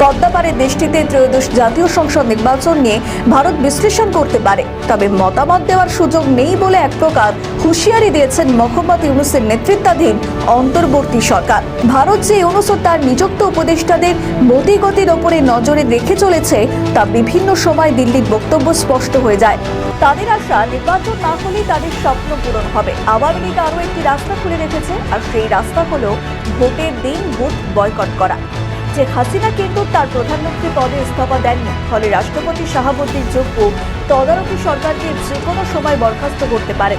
পদ্মাপাড়ের দেশটিতে ত্রয়োদশ জাতীয় সংসদ নির্বাচন নিয়ে ভারত বিশ্লেষণ করতে পারে। তবে মতামত দেওয়ার সুযোগ নেই বলে এক প্রকার হুঁশিয়ারি দিয়েছেন মোহাম্মদ ইউনুসের নেতৃত্বাধীন অন্তর্বর্তী সরকার। ভারত যে ইউনুস ও তার নিযুক্ত উপদেষ্টাদের মতিগতির ওপরে নজরে রেখে চলেছে, তা বিভিন্ন সময় দিল্লির বক্তব্য স্পষ্ট হয়ে যায়। তাদের আশা, নির্বাচন না হলেই তাদের স্বপ্ন পূরণ হবে। আওয়ামী লীগ আরও একটি রাস্তা খুলে রেখেছে, আর সেই রাস্তা হলো ভোটের দিন বুথ বয়কট করা। যে হাসিনা কিন্তু তার প্রধানমন্ত্রী পদে ইস্তফা দেননি, ফলে রাষ্ট্রপতি শাহাবুদ্দিন যোগ্য তদারকি সরকারকে যে কোনো সময় বরখাস্ত করতে পারে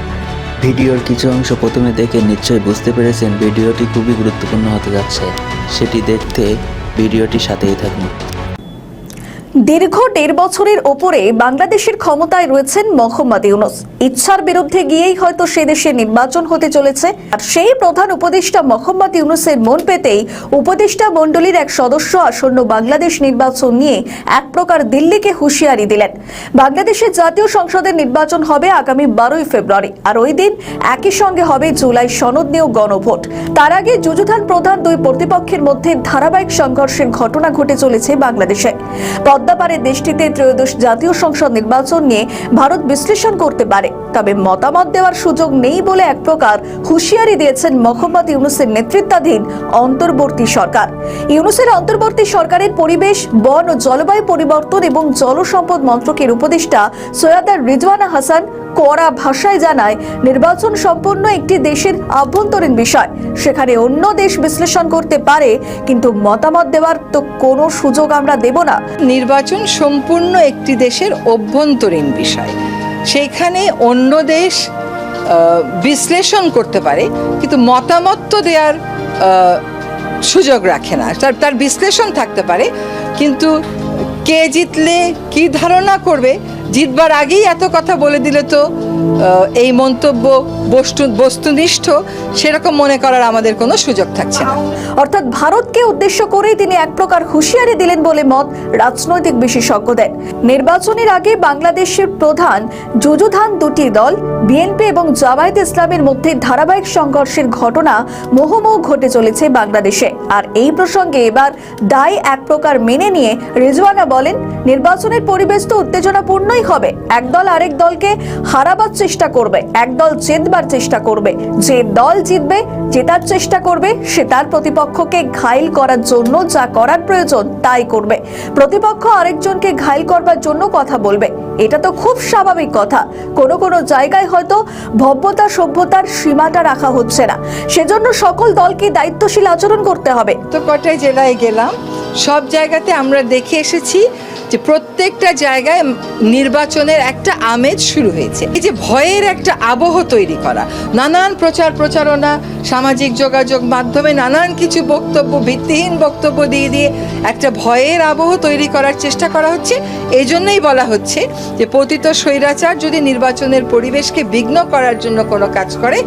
ভিডিওর কিছু অংশ প্রথমে দেখে নিশ্চয়ই বুঝতে পেরেছেন, ভিডিওটি খুবই গুরুত্বপূর্ণ হতে যাচ্ছে। সেটি দেখতে ভিডিওটি সাথেই থাকুন। দীর্ঘ দেড় বছরের ওপরে বাংলাদেশের ক্ষমতায় রয়েছেন মোহাম্মদ ইউনুস। ইচ্ছার বিরুদ্ধে গিয়েই হয়তো সে দেশে নির্বাচন হতে চলেছে। আর সেই প্রধান উপদেষ্টা মোহাম্মদ ইউনুসের মন পেতেই উপদেষ্টা মণ্ডলীর এক সদস্য আসন্ন বাংলাদেশ নির্বাচন নিয়ে এক প্রকার দিল্লিকে হুঁশিয়ারি দিলেন। বাংলাদেশের জাতীয় সংসদের নির্বাচন হবে আগামী বারোই ফেব্রুয়ারি, আর ওই দিন একই সঙ্গে হবে জুলাই সনদ নিয়েও গণভোট। তার আগে যুযুধান প্রধান দুই প্রতিপক্ষের মধ্যে ধারাবাহিক সংঘর্ষের ঘটনা ঘটে চলেছে বাংলাদেশে। পদ্মাপাড়ের দেশটিতে ত্রয়োদশ জাতীয় সংসদ নির্বাচন নিয়ে ভারত বিশ্লেষণ করতে পারে। তবে মতামত দেওয়ার সুযোগ নেই বলে এক প্রকার হুঁশিয়ারি দিয়েছেন মোহাম্মদ ইউনুসের নেতৃত্বাধীন অন্তর্বর্তী সরকার। ইউনুসের অন্তর্বর্তী সরকারের পরিবেশ, বন ও জলবায়ু পরিবর্তন এবং জলসম্পদ মন্ত্রকের উপদেষ্টা সৈয়াদার রিজওয়ানা হাসান কড়া ভাষায় জানায়, নির্বাচন সম্পূর্ণ একটি দেশের আভ্যন্তরীণ বিষয়। সেখানে অন্য দেশ বিশ্লেষণ করতে পারে, কিন্তু মতামত দেওয়ার তো কোনো সুযোগ আমরা দেব না। নির্বাচন সম্পূর্ণ একটি দেশের অভ্যন্তরীণ বিষয়। সেইখানে অন্য দেশ বিশ্লেষণ করতে পারে, কিন্তু মতামত তো দেওয়ার সুযোগ রাখে না। তার তার বিশ্লেষণ থাকতে পারে, কিন্তু কে জিতলে কি ধারণা করবে জিতবার আগেই এত কথা বলে দিলে তো এই মন্তব্য বস্তু বস্তুনিষ্ঠ, সেরকম মনে করার আমাদের কোনো সুযোগ থাকছে না। অর্থাৎ ভারতকে উদ্দেশ্য করেই তিনি এক প্রকার হুঁশিয়ারি দিলেন বলে মত রাজনৈতিক বিশেষজ্ঞদের। নির্বাচনের আগে বাংলাদেশের প্রধান যুযুধান দুটি দল বিএনপি এবং জামায়াত ইসলামের মধ্যে ধারাবাহিক সংঘর্ষের ঘটনা মোহমোহ ঘটে চলেছে বাংলাদেশে। আর এই প্রসঙ্গে এবার দায় এক প্রকার মেনে নিয়ে রিজওয়ানা বলেন, নির্বাচনের পরিবেশ তো উত্তেজনাপূর্ণই হবে। একদল আরেক দলকে হারাবার চেষ্টা করবে, একদল জেতবার চেষ্টা করবে। যে দল জিতবে, জেতার চেষ্টা করবে, সে তার প্রতিপক্ষকে ঘাইল করার জন্য যা করার প্রয়োজন, তাই করবে। প্রতিপক্ষ আরেকজনকে ঘাইল করবার জন্য কথা বলবে, এটা তো খুব স্বাভাবিক কথা। কোনো কোনো জায়গায় হয়তো ভব্যতা, সভ্যতার সীমাটা রাখা হচ্ছে না। সেজন্য সকল দলকে দায়িত্বশীল আচরণ করতে হবে। তো কটাই জেলায় গেলাম, সব জায়গাতে আমরা দেখে এসেছি যে প্রত্যেকটা জায়গায় নির্বাচনের একটা আমেজ শুরু হয়েছে। এই যে ভয়ের একটা আবহ তৈরি করা, নানান প্রচার প্রচারণা, সামাজিক যোগাযোগ মাধ্যমে নানান কিছু বক্তব্য, ভিত্তিহীন বক্তব্য দিয়ে দিয়ে একটা ভয়ের আবহ তৈরি করার চেষ্টা করা হচ্ছে। এই জন্যই বলা হচ্ছে যে পতিত স্বৈরাচার যদি নির্বাচনের পরিবেশকে বিঘ্ন করার জন্য কোনো কাজ করে,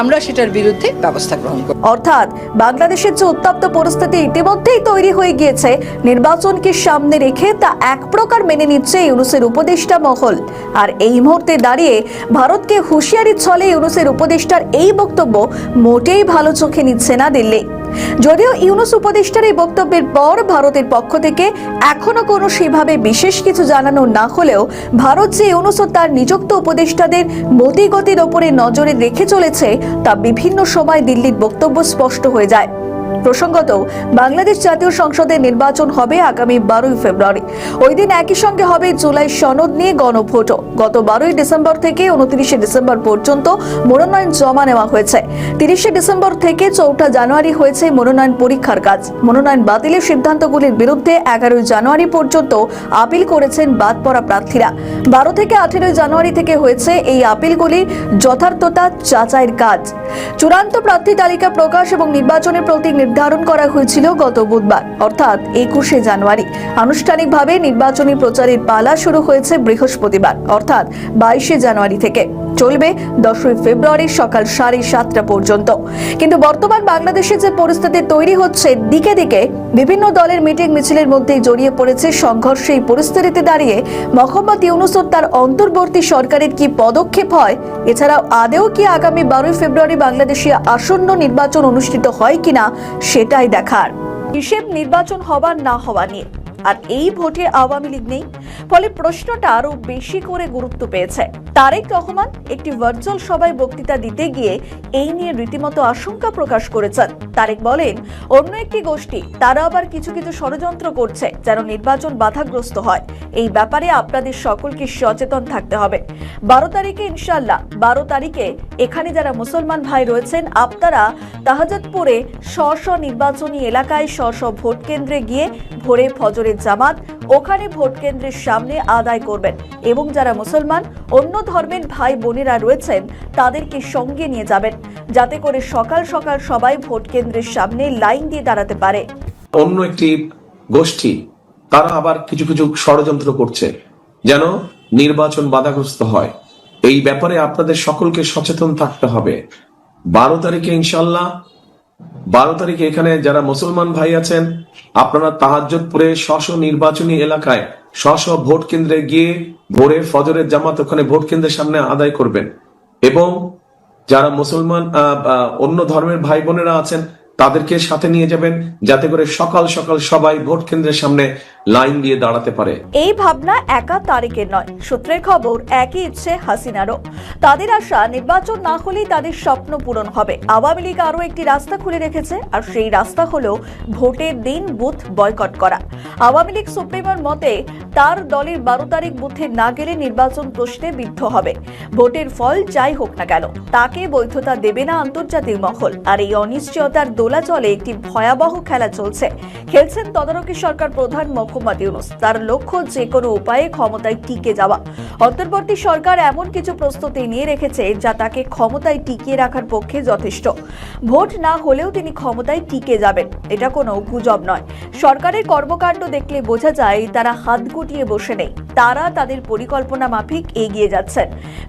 আমরা সেটার বিরুদ্ধে ব্যবস্থা গ্রহণ করব। অর্থাৎ বাংলাদেশের যে উত্তপ্ত পরিস্থিতি ইতিমধ্যেই তৈরি হয়ে গিয়েছে, নির্বাচনকে সামনে রেখে তা এক প্রকার মেনে নিচ্ছে ইউনুসের উপদেষ্টা মহল। আর এই মুহূর্তে দাঁড়িয়ে ভারতকে হুঁশিয়ারি ছলে ইউনুসের উপদেষ্টার এই বক্তব্য মোটেই ভালো চোখে নিচ্ছে না দিল্লি। যদিও ইউনুস উপদেষ্টার এই বক্তব্যের পর ভারতের পক্ষ থেকে এখনও কোনো সেভাবে বিশেষ কিছু জানানো না হলেও ভারত যে ইউনুস ও তার নিযুক্ত উপদেষ্টাদের মতিগতির ওপরে নজরে রেখে চলেছে, তা বিভিন্ন সময় দিল্লির বক্তব্য স্পষ্ট হয়ে যায়। প্রসঙ্গত, বাংলাদেশ জাতীয় সংসদের নির্বাচন হবে আগামী বারোই ফেব্রুয়ারি। ওই দিন একই সঙ্গে হবে জুলাই সনদ নিয়ে গণভোটও। গত বারোই ডিসেম্বর থেকে উনত্রিশে ডিসেম্বর পর্যন্ত মনোনয়ন জমা নেওয়া হয়েছে। তিরিশে ডিসেম্বর থেকে চৌঠা জানুয়ারি হয়েছে মনোনয়ন পরীক্ষার কাজ। মনোনয়ন বাতিলের সিদ্ধান্তগুলির বিরুদ্ধে এগারোই জানুয়ারি পর্যন্ত আপিল করেছেন বাদ পড়া প্রার্থীরা। বারো থেকে আঠেরোই জানুয়ারি থেকে হয়েছে এই আপিলগুলির যথার্থতা যাচাইয়ের কাজ। চূড়ান্ত প্রার্থী তালিকা প্রকাশ এবং নির্বাচনের প্রতীক নির্ধারণ করা হয়েছিল গত বুধবার, অর্থাৎ একুশে জানুয়ারি। আনুষ্ঠানিকভাবে নির্বাচনী প্রচারের পালা শুরু হয়েছে বৃহস্পতিবার, অর্থাৎ বাইশে জানুয়ারি থেকে। চলবে দশই ফেব্রুয়ারি সকাল সাড়ে সাতটা পর্যন্ত। কিন্তু বর্তমান বাংলাদেশে যে পরিস্থিতি তৈরি হচ্ছে, দিকে দিকে বিভিন্ন দলের মিটিং মিছিলের মধ্যেই জড়িয়ে পড়েছে সংঘর্ষে। এই পরিস্থিতিতে দাঁড়িয়ে মোহাম্মদ ইউনুস তার অন্তর্বর্তী সরকারের কি পদক্ষেপ হয়, এছাড়াও আদেও কি আগামী বারোই ফেব্রুয়ারি বাংলাদেশে আসন্ন নির্বাচন অনুষ্ঠিত হয় কিনা, সেটাই দেখার। হিসেব নির্বাচন হবার না হওয়া নিয়ে। আর এই ভোটে আওয়ামী লীগ নেই। ফলে প্রশ্নটা আরও বেশি করে গুরুত্ব পেয়েছে। তারেক রহমান একটি ভার্চুয়াল সভায় বক্তৃতা দিতে গিয়ে এই নিয়ে রীতিমতো আশঙ্কা প্রকাশ করেছেন। তারেক বলেন, অন্য একটি গোষ্ঠী, তারা আবার কিছু কিছু ষড়যন্ত্র করছে যেন নির্বাচন বাধাগ্রস্ত হয়। এই ব্যাপারে আপনাদের সকলকে সচেতন থাকতে হবে। বারো তারিখে ইনশাল্লাহ বারো তারিখে এখানে যারা মুসলমান ভাই রয়েছেন, আপনারা তাহাজাতপুরে স্ব স্ব নির্বাচনী এলাকায় স্ব স্ব ভোট কেন্দ্রে গিয়ে ভোরে ফজরের জামাত ওখানে ভোট কেন্দ্রের সামনে আদায় করবেন এবং যারা মুসলমান, অন্য ধর্মের ভাই বোনেরা রয়েছেন, তাদেরকে সঙ্গে নিয়ে যাবেন, যাতে করে সকাল সকাল সবাই ভোট কেন্দ্রের সামনে লাইন দিয়ে দাঁড়াতে পারে। অন্য একটি গোষ্ঠী, তারা আবার কিছু কিছু ষড়যন্ত্র করছে, যেন নির্বাচন বাধাগ্রস্ত হয়। এই ব্যাপারে আপনাদের সকলকে সচেতন থাকতে হবে। বারো তারিখে ইনশাল্লাহ বারো তারিখে এখানে যারা মুসলমান ভাই আছেন, আপনারা তাহাজপুরে স্ব নির্বাচনী এলাকায় স্ব স্ব ভোট কেন্দ্রে গিয়ে ভোরে ফজরের জামাত ওখানে ভোট কেন্দ্রের সামনে আদায় করবেন। এবং যারা মুসলমান অন্য ধর্মের ভাই বোনেরা আছেন, তাদেরকে সাথে নিয়ে যাবেন, যাতে করে সকাল সকাল সবাই ভোট কেন্দ্রের সামনে লাইন দিয়ে দাঁড়াতে পারে। এই ভাবনা একা তারেকের নয়। সূত্রের খবর, একই ইচ্ছে হাসিনারও। তাদের আশা নির্বাচন না হলেই তাদের স্বপ্ন পূরণ হবে। আওয়ামী লীগ আরও একটি রাস্তা খুলে রেখেছে, আর সেই রাস্তা হলো ভোটের দিন বুথ বয়কট করা। আওয়ামী লীগ সুপ্রিমোর মতে, তার দলের বারো তারিখ বুথে না গেলে নির্বাচন প্রশ্নে বিদ্ধ হবে। ভোটের ফল যাই হোক না কেন, তাকে বৈধতা দেবে না আন্তর্জাতিক মহল। আর এই অনিশ্চয়তার দোলাচলে একটি ভয়াবহ খেলা চলছে। খেলছেন তদারকি সরকার প্রধান মোহাম্মদ ইউনুস তার লক্ষ্য যে কোনো উপায়ে ক্ষমতায় টিকে যাওয়া। অন্তর্বর্তী সরকার এমন কিছু প্রস্তুতি নিয়ে রেখেছে যা তাকে ক্ষমতায় টিকিয়ে রাখার পক্ষে যথেষ্ট। ভোট না হলেও তিনি ক্ষমতায় টিকে যাবেন, এটা কোনো গুজব নয়। সরকারের কর্মকাণ্ড দেখলে বোঝা যায় তারা হাত গুটিয়ে বসে নেই। তারা তাদের পরিকল্পনা মাফিক এগিয়ে যাচ্ছেন।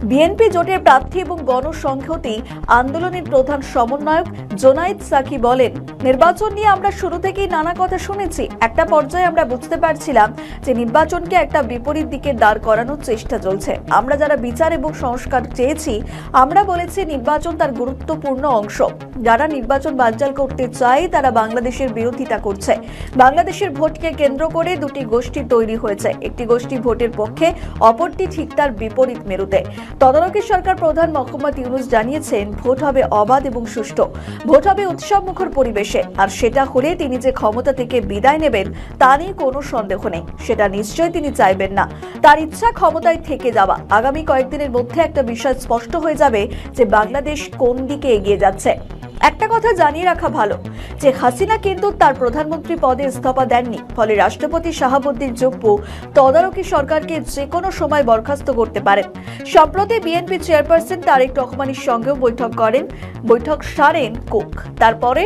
বিএনপি জোটের প্রার্থী এবং গণসংহতি আন্দোলনের প্রধান সমন্বয়ক জোনাইদ সাকি বলেন, নির্বাচন নিয়ে আমরা শুরু থেকেই নানা কথা শুনেছি। একটা পর্যায়ে আমরা বুঝতে পারছিলাম যে নির্বাচনকে একটা বিপরীত দিকে দাঁড় করানোর চেষ্টা চলছে। আমরা যারা বিচার এবং সংস্কার চেয়েছি, আমরা বলেছি নির্বাচন তার গুরুত্বপূর্ণ অংশ। যারা নির্বাচন বানচাল করতে চায়, তারা বাংলাদেশের বিরোধিতা করছে। বাংলাদেশের ভোটকে কেন্দ্র করে দুটি গোষ্ঠী তৈরি হয়েছে। একটি গোষ্ঠী ভোটের পক্ষে, অপরটি ঠিক তার বিপরীত মেরুতে। তদারকি সরকার প্রধান মোহাম্মদ ইউনুস জানিয়েছেন, ভোট হবে অবাধ এবং সুষ্ঠু। ভোট হবে উৎসবমুখর পরিবেশে, আর সেটা হলে তিনি যে ক্ষমতা থেকে বিদায় নেবেন, তা নিয়ে কোনো সন্দেহ নেই। সেটা নিশ্চয়ই তিনি চাইবেন না। তার ইচ্ছা ক্ষমতায় থেকে যাওয়া। আগামী কয়েকদিনের মধ্যে একটা বিষয় স্পষ্ট হয়ে যাবে যে বাংলাদেশ কোন দিকে এগিয়ে যাচ্ছে। একটা কথা জানিয়ে রাখা ভালো, যে হাসিনা কিন্তু তার প্রধানমন্ত্রী পদে ইস্তফা দেননি, ফলে রাষ্ট্রপতি শাহাবুদ্দিন জুপ্পু তদারকি সরকারকে যে কোনো সময় বরখাস্ত করতে পারেন। সম্প্রতি বিএনপি চেয়ারপারসন তারেক রহমানের সঙ্গেও বৈঠক করেন, বৈঠক সারেন কুক। তারপরে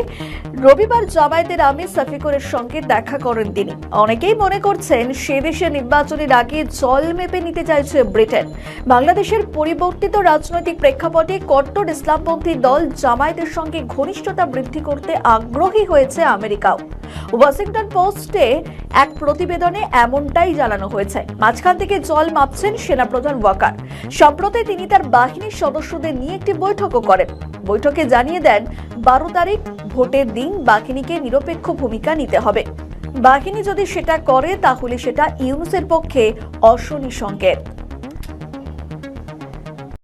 রবিবার জামায়াতের আমির সাফিকুরের সঙ্গে দেখা করেন তিনি। অনেকেই মনে করছেন সে দেশে নির্বাচনের আগে জল মেপে নিতে চাইছে ব্রিটেন। বাংলাদেশের পরিবর্তিত রাজনৈতিক প্রেক্ষাপটে কট্টর ইসলামপন্থী দল জামায়াতের সঙ্গে ঘনিষ্ঠতা বৃদ্ধি করতে আগ্রহী হয়েছে আমেরিকাও। ওয়াশিংটন পোস্টে এক প্রতিবেদনে এমনটাই জানানো হয়েছে। মাঝখান থেকে জল মাপছেন সেনাপ্রধান ওয়াকার। সম্প্রতি তিনি তার বাহিনীর সদস্যদের নিয়ে একটি বৈঠকও করেন। বৈঠকে জানিয়ে দেন, বারো তারিখ ভোটের দিন বাহিনীকে নিরপেক্ষ ভূমিকা নিতে হবে। বাহিনী যদি সেটা করে, তাহলে সেটা ইউনুসের পক্ষে অশনি সংকেত।